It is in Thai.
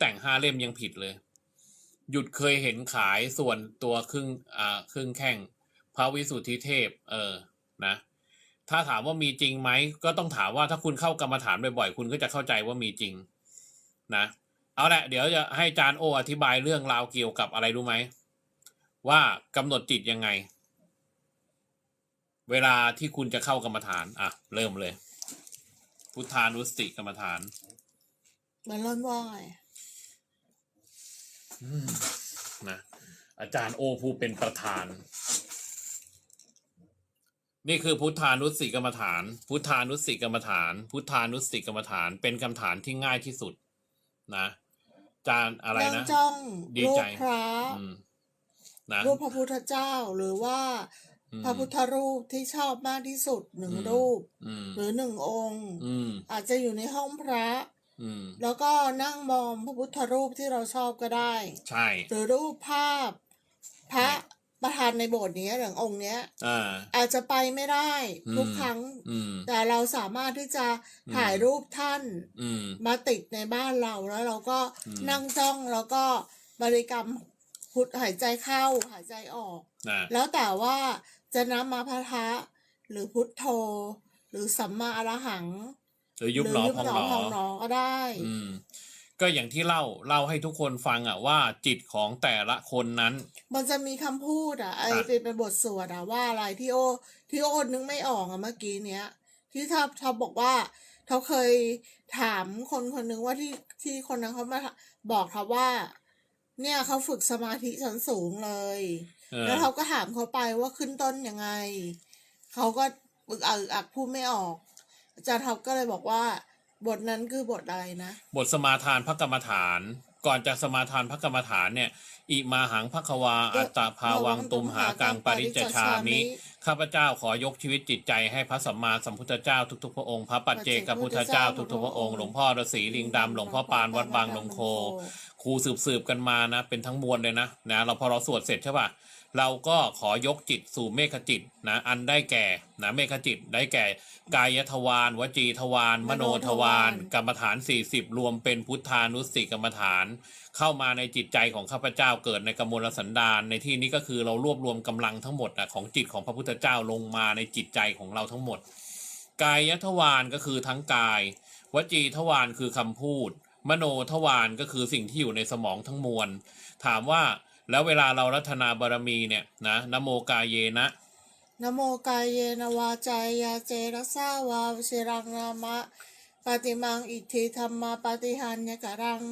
แต่งห้าเล่มยังผิดเลย หยุดเคยเห็นขายส่วนตัวครึ่งอ่าครึ่งแข้งพระวิสุทธิเทพ เออนะ ถ้าถามว่ามีจริงไหมก็ต้องถามว่าถ้าคุณเข้ากรรมฐานบ่อยๆคุณก็จะเข้าใจว่ามีจริง นะเอาละเดี๋ยวจะให้จานโออธิบายเรื่องราวเกี่ยวกับอะไรรู้ไหมว่ากำหนดจิตยังไง เวลาที่คุณจะเข้ากรรมฐาน อะ เริ่มเลย พุทธานุสติกรรมฐาน มันเริ่มว่าไงอืม นะอาจารย์โอผู้เป็นประธาน นี่คือพุทธานุสติกรรมฐาน พุทธานุสติกรรมฐาน พุทธานุสติกรรมฐานเป็นคำฐานที่ง่ายที่สุด นะอาจารย์อะไรเริ่มนะจ้องดีรูใจปพระอืมนะรูปพระพุทธเจ้าหรือว่าอืมพระพุทธรูปที่ชอบมากที่สุดหนึ่งอืมรูปอืมหรือหนึ่งองค์อืมอาจจะอยู่ในห้องพระอืม แล้วก็นั่งมองพระพุทธรูปที่เราชอบก็ได้ ใช่ หรือรูปภาพ พระประธานในโบสถ์เนี้ยหรือองค์เนี้ยอ่าอาจจะไปไม่ได้อืมทุกครั้งอืมแต่เราสามารถที่จะอืมถ่ายรูปท่านอืมมาติดในบ้านเราแล้วเราก็อืมนั่งจ้องแล้วก็บริกรรมพุทหายใจเข้าหายใจออกนะแล้วแต่ว่าจะนำมาพะทะหรือพุทโธ หรือสัมมาอรหัง หรือยุบหนอพองหนพองหนออก็ได้อืมก็อย่างที่เล่าเล่าให้ทุกคนฟังอะว่าจิตของแต่ละคนนั้น มันจะมีคำพูดอะไออะเป็นเป็นบทสวดอะว่าอะไรที่โอที่โอนึกไม่ออกอะเมื่อกี้เนี้ย ที่ถ้าเขาบอกว่าเขาเคยถามคนคนหนึ่งว่าที่ที่คนนั้นเขามาบอกเขาว่า เนี่ยเขาฝึกสมาธิชั้นสูงเลยเออแล้วเขาก็ถามเขาไปว่าขึ้นต้นยังไงเขาก็อึกอักอึกอักพูดไม่ออก อาจารย์ท็อปก็เลยบอกว่า บทนั้นคือบทอะไรนะ บทสมาทานพระกรรมฐาน ก่อนจะสมาทานพระกรรมฐานเนี่ยอิมาหังพระควาอัตตาภาวังตุมหากังปริจจชามิ ข้าพเจ้าขอยกชีวิตจิตใจให้พระสัมมาสัมพุทธเจ้าทุกๆพระองค์ พระปัจเจกพุทธเจ้าทุกๆพระองค์ หลวงพ่อฤาษีลิงดำหลวงพ่อปานวัดบางหลวงโค ครูสืบสืบๆกันมานะ เป็นทั้งมวลเลยนะนะเราพอเราสวดเสร็จใช่ป่ะ เราก็ขอยกจิตสู่เมฆจิตนะอันได้แก่นะเมฆจิตได้แก่ กายทวารวจีทวารมโนทวารกรรมฐาน 40 รวมเป็นพุทธานุสติกรรมฐาน เข้ามาในจิตใจของข้าพเจ้าเกิดในกมลสันดานในที่นี้ก็คือเรารวบรวมกำลังทั้งหมดนะของจิตของพระพุทธเจ้าลงมาในจิตใจของเราทั้งหมด กายทวารก็คือทั้งกาย วจีทวารคือคำพูด มโนทวารก็คือสิ่งที่อยู่ในสมองทั้งมวล ถามว่า แล้วเวลาเรารัตนาบารมีเนี่ยนะนโมกายเยนะนโมกายเยนวาจายาเจรสาวาวชิรังนามะปฏิมังอิทธิธรรมาปฏิหันยกรัง